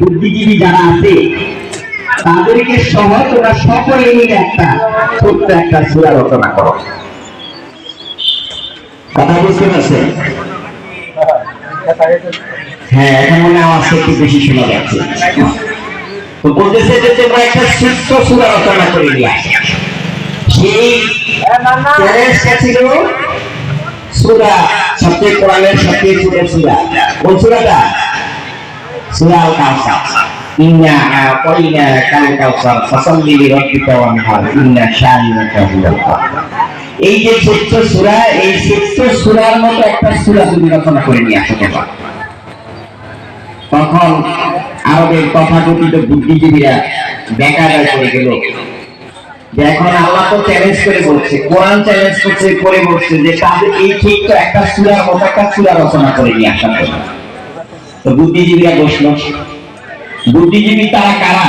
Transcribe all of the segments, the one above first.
বুদ্ধিজীবী যারা আছে, তাদেরকে সহ তোমরা সকলে মিলে একটা ছোট্ট একটা সূরা রচনা করো। কথা বুঝতে পারছেন? হ্যাঁ এখন মনে আওয়াজ একটু বেশি শোনা যাচ্ছে। তো বলতেছে যে তোমরা একটা ছোট্ট সূরা রচনা করে নিয়ে সেই চ্যালেঞ্জটা ছিল সূরা সবচেয়ে কোরআনের সবচেয়ে ছোট সূরা। কোন সূরাটা? কাউসার ইন্না আতাইনা কাল কাউসার ফাসাল্লি লিরাব্বিকা ওয়ানহার ইন্না শানিআকা হুয়াল আবতার এই যে ছোট্ট সূরা এই ছোট্ট সূরার মতো একটা সূরা তুমি রচনা করে নিয়ে আসো তোমরা তখন আরবের তথাকথিত বুদ্ধিজীবীরা বেকার করে গেল এখন আল্লাহ তো চ্যালেঞ্জ করে বলছে কোরআন চ্যালেঞ্জ করছে, করে বলছে যে তাদের এই ঠিক তো একটা সুরার মতো একটা সূরা রচনা করে নিয়ে জন্য। বুদ্ধিজীবীরা বসল। বুদ্ধিজীবী তারা কারা?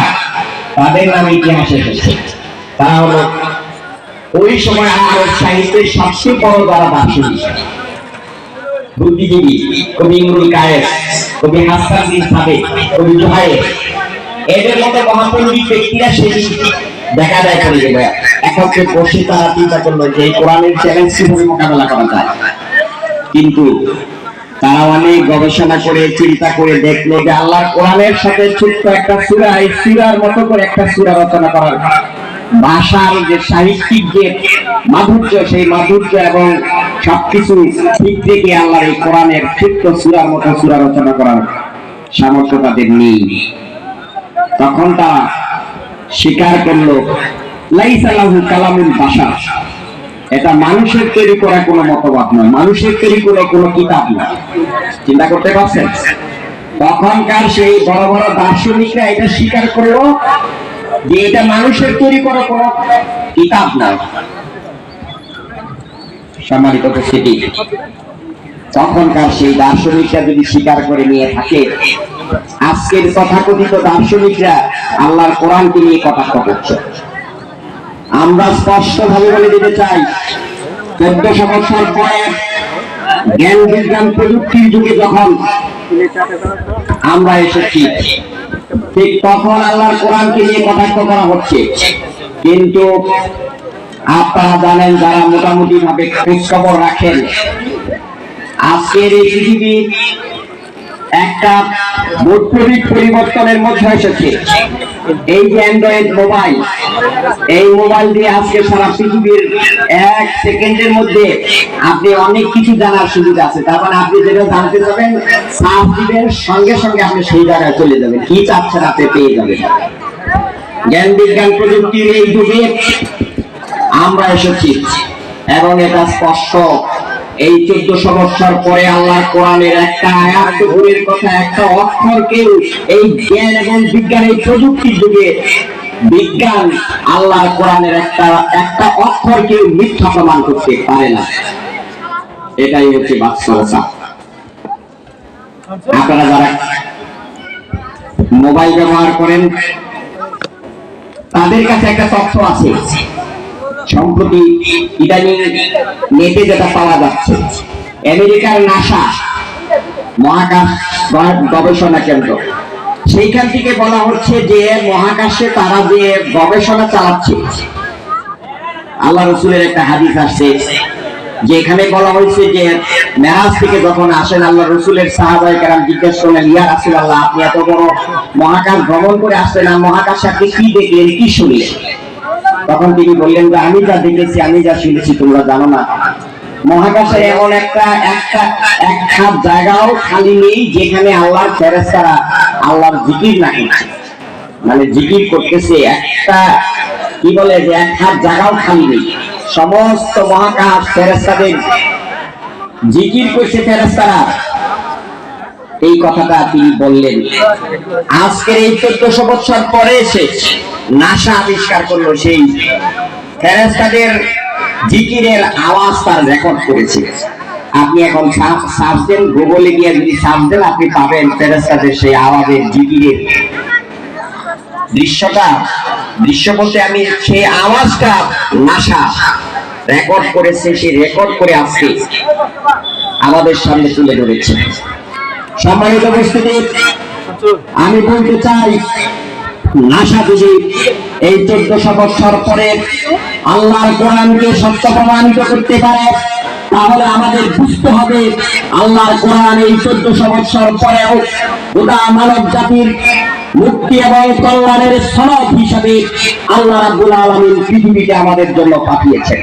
তাদের নাম ইতিহাসে এসেছে। তারা হলো, ওই সময় আরব সাহিত্যের সবচেয়ে বড় যারা দার্শনিক বুদ্ধিজীবী কবি ইমরুল কায়েস, কবি সাবেক, কবি এদের মতো মহাপণ্ডিত ব্যক্তিরা দেখা দেয় করে একত্রে বসে তারা চিন্তা করল যে কোরআনের চ্যালেঞ্জ কীভাবে মোকাবেলা করা যায়। কিন্তু তারা অনেক গবেষণা করে, চিন্তা করে দেখল যে আল্লাহ কোরআনের সাথে ছোট্ট একটা সূরা, এই সূরার মতো করে একটা সূরা রচনা করার ভাষার যে সাহিত্যিক যে মাধুর্য, সেই মাধুর্য এবং সবকিছু ঠিক থেকে আল্লাহর এই কোরআনের ছোট্ট সূরার মতো সূরা রচনা করার সামর্থ্য তাদের নেই। তখন তারা স্বীকার করল লাইসালাহু কালামুল বাশার। এটা মানুষের তৈরি করা কোনো মতবাদ নয়। মানুষের তৈরি করা কোনো কিতাব নয়। চিন্তা করতে পারছেন? তখনকার সেই বড় বড় দার্শনিকরা এটা স্বীকার করল যে এটা মানুষের তৈরি করা কোনো কিতাব নয়। সম্মানিত উপস্থিতি, তখনকার সেই দার্শনিকরা যদি স্বীকার করে নিয়ে থাকে, আজকের তথাকথিত দার্শনিকরা আল্লাহর কোরআনকে নিয়ে কটাক্ষ করছে। আমরা স্পষ্ট ভাবে বলে দিতে চাই, চোদ্দশো বছর পরে জ্ঞান বিজ্ঞান প্রযুক্তির যুগে যখন আমরা এসেছি, ঠিক তখন আল্লাহর কোরআনকে নিয়ে কটাক্ষ করা হচ্ছে। কিন্তু আপনারা জানেন যারা মোটামুটি ভাবে খোঁজ খবর রাখেন, আজকের এই পৃথিবী একটা বৈপ্লবিক পরিবর্তনের মধ্যে এসেছে। এই যে অ্যান্ড্রয়েড মোবাইল এই মোবাইল দিয়ে আজকে সারা পৃথিবীর এক সেকেন্ডের মধ্যে আপনি অনেক কিছু জানার সুবিধা আছে। তার মানে আপনি যেটা জানতে যাবেন সার্চ দিবেন, সঙ্গে সঙ্গে আপনি সেই জায়গায় চলে যাবেন। কি চাচ্ছেন আপনি পেয়ে যাবেন। জ্ঞান, বিজ্ঞান প্রযুক্তির এই যুগে আমরা এসেছি এবং এটা স্পষ্ট। এই চোদ্দশো বছর পরে আল্লাহ কোরআনের একটা আয়াত ভুলের কথা, একটা অক্ষরকেও এই জ্ঞান এবং বিজ্ঞান এই প্রযুক্তির যুগে বিজ্ঞান আল্লাহ কোরআনের একটা একটা অক্ষরকেও মিথ্যা প্রমাণ করতে পারে না। এটাই হচ্ছে বাস্তবতা। আপনারা যারা মোবাইল ব্যবহার করেন, তাদের কাছে একটা তথ্য আছে। সম্প্রতি ইদানিং নেটে যেটা পাওয়া যাচ্ছে, আমেরিকার নাসা মহাকাশ গবেষণা কেন্দ্র। সেইখান থেকে বলা হচ্ছে যে মহাকাশে তারা যে গবেষণা চালাচ্ছে, আল্লাহ রসুলের একটা হাদিস আসছে যেখানে বলা হয়েছে যে মেরাজ থেকে যখন আসেন, আল্লাহ রসুলের সাহাবাই কারাম জিজ্ঞেস করলেন, ইয়া রাসুল আল্লাহ আপনি এত বড় মহাকাশ ভ্রমণ করে আসলেন আর মহাকাশে আপনি কি দেখলেন, কি শুনলেন? তখন তিনি বললেন যে, আমি যা দেখেছি, আমি যা শুনেছি, তোমরা জানো না। মহাকাশে এমন একটা একটা, এক খাপ জায়গাও খালি নেই, যেখানে আল্লাহর ফেরেস্তারা আল্লাহর জিকির না মানে জিকির করতেছে, একটা, কি বলে যে, এক হাত জায়গাও খালি নেই। সমস্ত মহাকাশ ফেরেস্তাদের জিকির করছে ফেরেস্তারা এই কথাটা তিনি বললেন। আজকের এই চোদ্দশো বছর পরে এসে নাসা আবিষ্কার করল সেই ফেরেস্তাদের জিকিরের আওয়াজ তার রেকর্ড করেছে। আপনি এখন সার্চ দেন গুগলে গিয়ে যদি সার্চ দেন, আপনি পাবেন ফেরেস্তাদের সেই আওয়াজের জিকিরের দৃশ্যটা। দৃশ্য বলতে আমি সেই আওয়াজটা নাসা রেকর্ড করেছে সেই রেকর্ড করে আজকে আমাদের সামনে তুলে ধরেছে। সম্মানিত উপস্থিতি, আমি বলতে চাই নাসা যদি এই চোদ্দশো বছর পরে আল্লাহর কোরআনকে সত্য প্রমাণিত করতে পারে। তাহলে আমাদের বুঝতে হবে, আল্লাহর কোরআন এই চোদ্দশো বছর পরেও গোটা মানব জাতির মুক্তি এবং কল্যাণের সনদ হিসাবে আল্লাহ রাবুল আলমিন পৃথিবীতে আমাদের জন্য পাঠিয়েছেন।